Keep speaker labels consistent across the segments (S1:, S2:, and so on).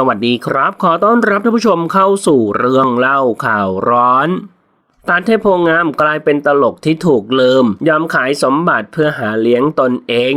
S1: สวัสดีครับ ขอต้อนรับท่านผู้ชมเข้าสู่เรื่องเล่าข่าวร้อนตาเทพโพงามกลายเป็นตลกที่ถูกลืม ยอมขายสมบัติเพื่อหาเลี้ยงตนเอง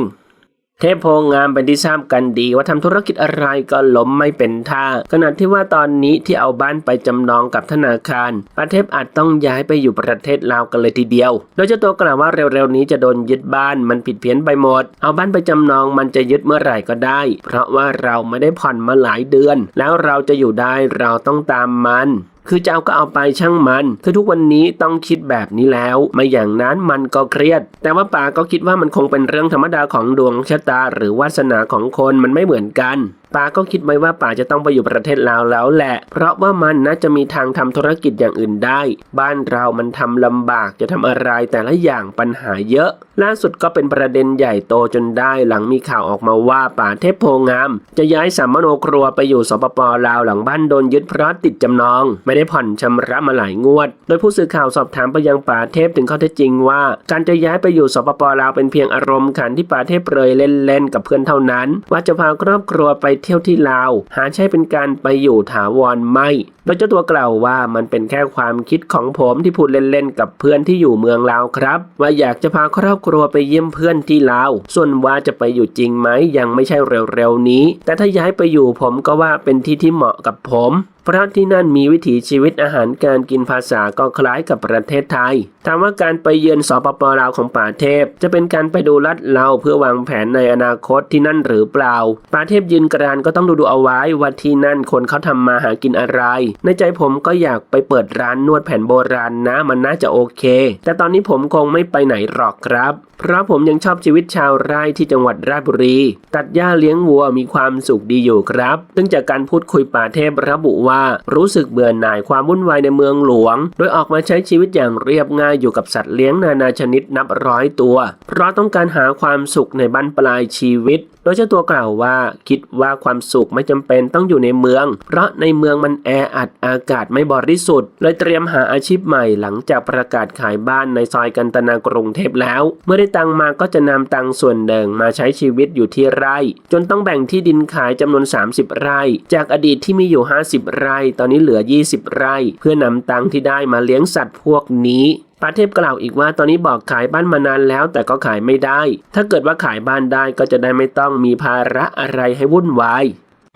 S1: เทพโพงามเป็นที่ทราบกันดีว่าทำธุรกิจอะไรก็ล้มไม่เป็นท่า ขณะที่ว่าตอนนี้ที่เอาบ้านไปจำนองกับธนาคารประเทศอาจต้องย้ายไปอยู่ประเทศลาวกันเลยทีเดียว โดยเจ้าตัวกล่าวว่าเร็วๆนี้จะโดนยึดบ้านมันผิดเพี้ยนไปหมด เอาบ้านไปจำนองมันจะยึดเมื่อไหร่ก็ได้ เพราะว่าเราไม่ได้ผ่อนมาหลายเดือน แล้วเราจะอยู่ได้เราต้องตามมัน คือจะเอาก็เอาไปช่างมัน คือทุกวันนี้ต้องคิดแบบนี้แล้ว ไม่อย่างนั้นมันก็เครียด แต่ว่าป๋าก็คิดว่ามันคงเป็นเรื่องธรรมดาของดวงชะตา หรือวาสนาของคนมันไม่เหมือนกัน ป๋าก็คิดไว้ว่าป๋าจะต้องไปอยู่ประเทศลาวแล้วแหละ เพราะว่ามันน่าจะมีทางทำธุรกิจอย่างอื่นได้ บ้านเรามันทำลำบากจะทำอะไรแต่ละอย่างปัญหาเยอะ ล่าสุดก็เป็นประเด็นใหญ่โตจนได้หลังมีข่าวออกมาว่าป่าเทพโพงาม จะย้ายสามมโนครัวไปอยู่สปปลาวหลังบ้านโดนยึดเพราะติดจำนอง ไม่ได้ผ่อนชำระมาหลายงวด โดยผู้สื่อข่าวสอบถามไปยังป่าเทพถึงข้อเท็จจริงว่า การจะย้ายไปอยู่สปปลาวเป็นเพียงอารมณ์ขันที่ป่าเทพเปรยเล่นๆกับเพื่อนเท่านั้น ว่าจะพาครอบครัวไปเที่ยวที่ลาว หาใช่เป็นการไปอยู่ถาวรไม่ โดยเจ้าตัวกล่าวว่ามันเป็นแค่ความคิดของผมที่พูดเล่นๆกับเพื่อนที่อยู่เมืองลาวครับ ว่าอยากจะพาครอบครัวไปเยี่ยมเพื่อนที่ลาว ส่วนว่าจะไปอยู่จริงไหมยังไม่ใช่เร็วๆนี้ แต่ถ้าย้ายไปอยู่ผมก็ว่าเป็นที่ที่เหมาะกับผม เพราะที่นั่นมีวิถีชีวิตอาหารการกินภาษาก็คล้ายกับประเทศไทยถามว่าการไปเยือนสปปลาวของป่าเทพ จะเป็นการไปดูลัดเราเพื่อวางแผนในอนาคตที่นั่นหรือเปล่าป่าเทพยืนกรานก็ต้องดูดูเอาไว้ว่าที่นั่นคนเขาทำมาหากินอะไร ในใจผมก็อยากไปเปิดร้านนวดแผนโบราณนะมันน่าจะโอเค แต่ตอนนี้ผมคงไม่ไปไหนหรอกครับ เพราะผมยังชอบชีวิตชาวไร่ที่จังหวัดราชบุรี ตัดหญ้าเลี้ยงวัวมีความสุขดีอยู่ครับ ซึ่งจากการพูดคุยป่าเทพระบุว่ารู้สึกเบื่อหน่ายความวุ่นวายในเมืองหลวง โดยออกมาใช้ชีวิตอย่างเรียบง่ายอยู่กับสัตว์เลี้ยงนานาชนิดนับร้อยตัว เพราะต้องการหาความสุขในบั้นปลายชีวิตโดยเจ้าตัวกล่าวว่า คิดว่าความสุขไม่จำเป็นต้องอยู่ในเมือง เพราะในเมืองมันแออัดอากาศไม่บริสุทธิ์เลยเตรียมหาอาชีพใหม่หลังจากประกาศขายบ้านในซอยกันตนากรุงเทพแล้ว เมื่อได้ตังมาก็จะนำตังส่วนหนึ่งมาใช้ชีวิตอยู่ที่ไร่ จนต้องแบ่งที่ดินขายจำนวน 30 ไร่ จากอดีตที่มีอยู่ 50 ไร่ ตอนนี้เหลือ 20 ไร่ เพื่อนำตังที่ได้มาเลี้ยงสัตว์พวกนี้ ป้าเทพกล่าวอีกว่าตอนนี้บอกขายบ้านมานานแล้ว แต่ก็ขายไม่ได้ ถ้าเกิดว่าขายบ้านได้ก็จะได้ไม่ต้องมีภาระอะไรให้วุ่นวาย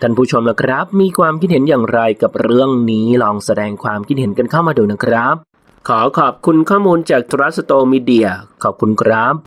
S1: ท่านผู้ชมนะครับ มีความคิดเห็นอย่างไรกับเรื่องนี้ลองแสดงความคิดเห็นกันเข้ามาดูนะครับ ขอขอบคุณข้อมูลจาก Trust Store Media ขอบคุณครับ